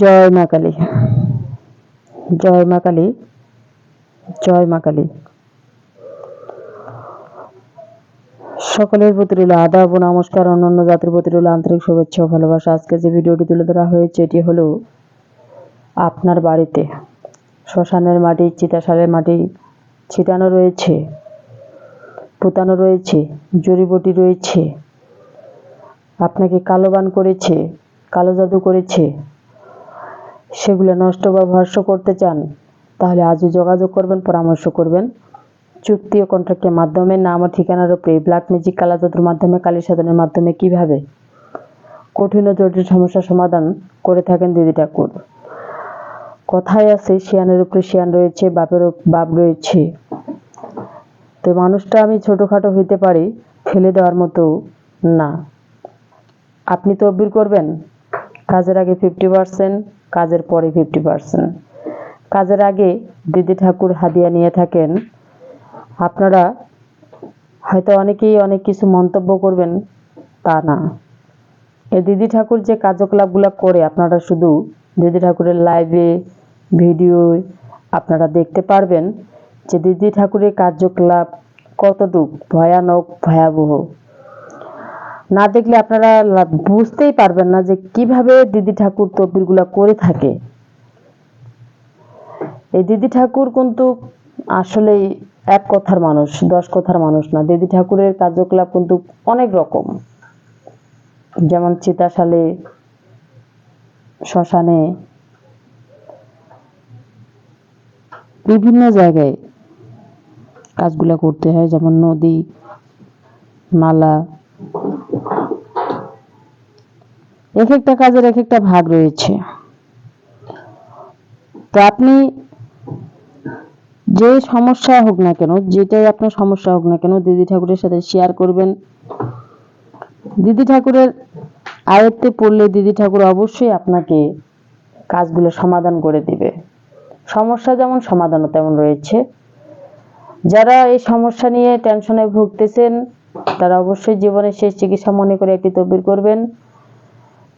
জয় মা কালী। জয় মা কালী, জয় মা কালী। সকলের প্রতি রইল আদাব ও নমস্কার, অন্যান্য জাতির প্রতি রইল আন্তরিক শুভেচ্ছা ও ভালোবাসা। আজকে যে ভিডিওটি তুলে ধরা হয়েছে, এটি হলো আপনার বাড়িতে। শ্মশানের মাটি, চিতাশালের মাটি ছিটানো রয়েছে, পুতানো রয়েছে, জড়িবটি রয়েছে, আপনাকে কালো বান করেছে, কালো জাদু করেছে সেগুলো নষ্ট বা ভর্ষ করতে চান, তাহলে আজই যোগাযোগ করবেন, পরামর্শ করবেন। চুক্তি ও কন্ট্রাক্টের মাধ্যমে নাম ও ঠিকানার উপরে ব্ল্যাক ম্যাজিক কালা জাদুর মাধ্যমে কালী সাধনের মাধ্যমে কীভাবে? কঠিন ও জটিল সমস্যার সমাধান করে থাকেন দিদি ঠাকুর। কথায় আছে, শিয়ানের উপরে শিয়ান রয়েছে, বাপের বাপ রয়েছে। তো মানুষটা আমি ছোটোখাটো হইতে পারি, ফেলে দেওয়ার মতো না। আপনি তদবির করবেন? কাজের আগে ফিফটি পার্সেন্ট কাজের পরে ফিফটি পার্সেন্ট কাজের আগে দিদি ঠাকুর হাদিয়া নিয়ে থাকেন। আপনারা হয়তো অনেকেই অনেক কিছু মন্তব্য করবেন, তা না। এ দিদি ঠাকুর যে কার্যকলাপগুলো করে, আপনারা শুধু দিদি ঠাকুরের লাইভে ভিডিও আপনারা দেখতে পারবেন যে দিদি ঠাকুরের কার্যকলাপ কতটুক ভয়ানক, ভয়াবহ। না দেখলে আপনারা বুঝতেই পারবেন না যে কীভাবে দিদি ঠাকুর তদবিরগুলো করে থাকে। এই দিদি ঠাকুর কিন্তু আসলেই এক কথার মানুষ, দশ কথার মানুষ না। দিদি ঠাকুরের কার্যকলাপ কিন্তু অনেক রকম। যেমন চিতাশালে, শ্মশানে, বিভিন্ন জায়গায় কাজগুলো করতে হয়, যেমন নদী, নালা এক একটা কাজের এক একটা ভাগ রয়েছে। তো আপনি যে সমস্যা হোক না কেন, যেটাই আপনার সমস্যা হোক না কেন, দিদি ঠাকুরের সাথে শেয়ার করবেন। দিদি ঠাকুরের আয়ত্তে পড়লে দিদি ঠাকুর অবশ্যই আপনাকে কাজগুলো সমাধান করে দিবে। সমস্যা যেমন সমাধানও তেমন রয়েছে। যারা এই সমস্যা নিয়ে টেনশনে ভুগতেছেন, তারা অবশ্যই জীবনের শেষ চিকিৎসা মনে করে একটি তদবির করবেন।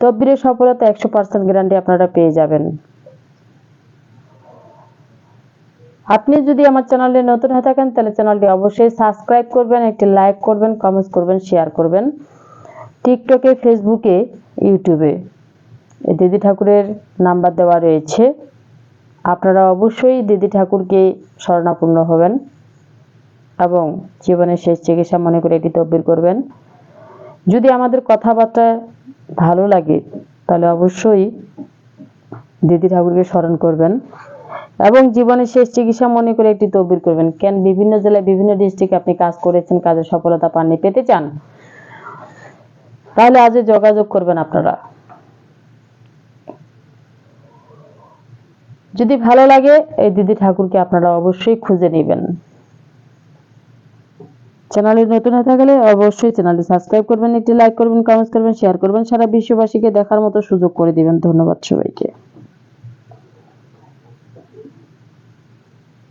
তদবিরের সফলতা একশো পার্সেন্ট গ্যারান্টি আপনারা পেয়ে যাবেন। আপনি যদি আমার চ্যানেলে নতুন হয়ে থাকেন, তাহলে চ্যানেলটি অবশ্যই সাবস্ক্রাইব করবেন, একটি লাইক করবেন কমেন্টস করবেন শেয়ার করবেন। টিকটকে ফেসবুকে ইউটিউবে দিদি ঠাকুরের নাম্বার দেওয়া রয়েছে। আপনারা অবশ্যই দিদি ঠাকুরকে শরণাপন্ন হবেন এবং জীবনের শেষ চিকিৎসা মনে করে এটি তদবির করবেন। যদি আমাদের কথাবার্তা ভালো লাগে, তাহলে অবশ্যই দিদি ঠাকুরকে স্মরণ করবেন। এবং জীবনের শেষ চিকিৎসা মনে করে একটি তদবির করবেন। কেন বিভিন্ন জেলায় বিভিন্ন ডিস্ট্রিক্টে আপনি কাজ করেছেন, কাজের সফলতা পাননি, পেতে চান? তাহলে আজই যোগাযোগ করবেন আপনারা। যদি ভালো লাগে, এই দিদি ঠাকুরকে আপনারা অবশ্যই খুঁজে নেবেন। চ্যানেলে নতুন হয়ে থাকলে অবশ্যই চ্যানেলটি সাবস্ক্রাইব করবেন, একটি লাইক করবেন কমেন্টস করবেন শেয়ার করবেন, সারা বিশ্ববাসীকে দেখার মতো সুযোগ করে দিবেন। ধন্যবাদ সবাইকে।